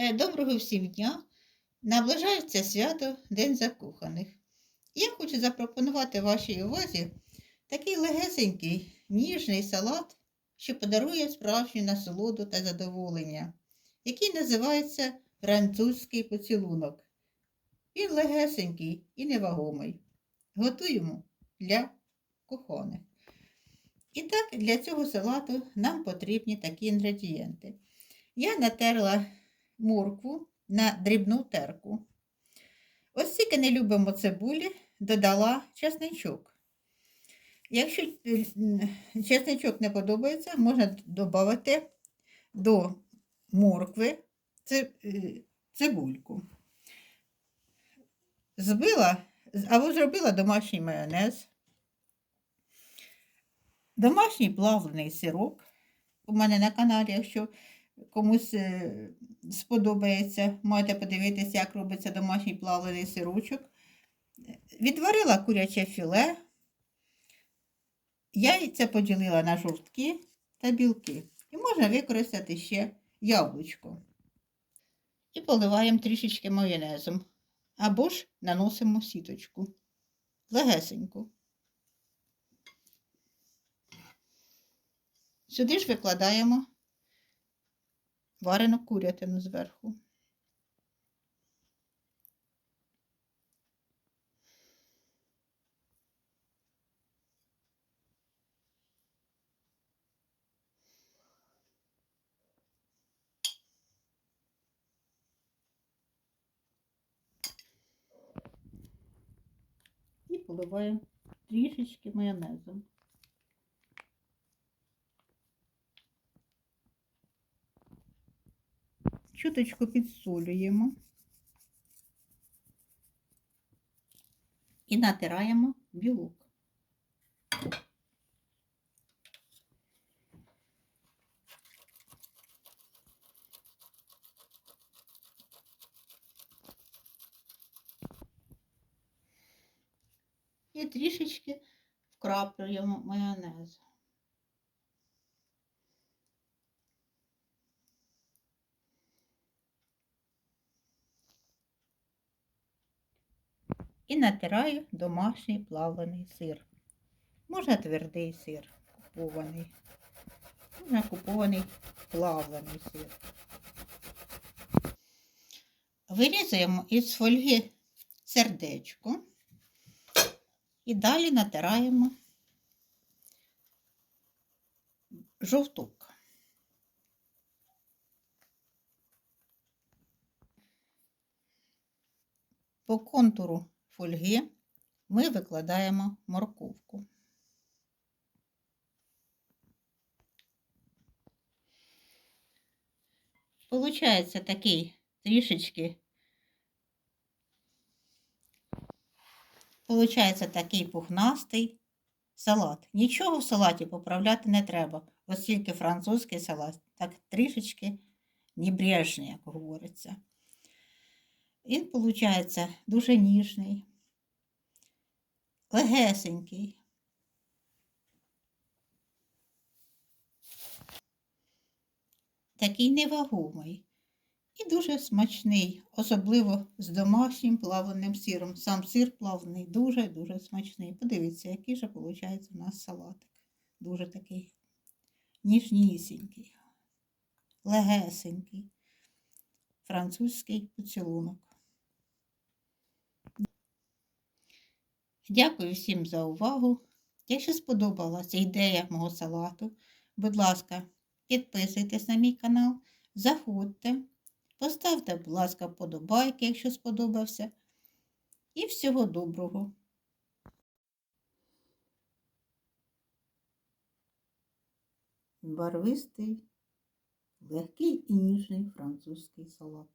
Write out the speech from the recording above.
Е, Доброго всім дня! Наближається свято День закоханих. Я хочу запропонувати вашій увазі такий легесенький, ніжний салат, що подарує справжню насолоду та задоволення, який називається французький поцілунок. Він легесенький і невагомий. Готуємо для коханих. І так, для цього салату нам потрібні такі інгредієнти. Я натерла моркву на дрібну терку. Ось тільки не любимо цибулі, додала чесничок. Якщо е, чесничок не подобається, можна додати до моркви е, цибульку. Збила або зробила домашній майонез, домашній плавлений сироп. У мене на каналі, якщо комусь е, сподобається, можете подивитися, як робиться домашній плавлений сирочок. Відварила куряче філе, яйця поділила на жовтки та білки. І можна використати ще яблучко. І поливаємо трішечки майонезом. Або ж наносимо сіточку. Легесеньку. Сюди ж викладаємо варену курятину зверху. І поливаємо трішечки майонезом. Чуточку підсолюємо і натираємо білок. І трішечки вкраплюємо майонез. І натираю домашній плавлений сир. Можна твердий сир купований, можна купований плавлений сир. Вирізаємо із фольги сердечко і далі натираємо жовток. По контуру фольги ми викладаємо морковку. Получається такий трішечки, получається такий пухнастий салат. Нічого в салаті поправляти не треба, оскільки французький салат, так трішечки небрежний, як говориться. Він, виходить, дуже ніжний, легесенький. Такий невагомий і дуже смачний, особливо з домашнім плавленим сиром. Сам сир плавлений дуже-дуже смачний. Подивіться, який же виходить у нас салатик. Дуже такий ніжнісінький, легесенький, французький поцілунок. Дякую всім за увагу. Якщо сподобалася ідея мого салату, будь ласка, підписуйтесь на мій канал, заходьте, поставте, будь ласка, вподобайки, якщо сподобався. І всього доброго! Барвистий, легкий і ніжний французький салат.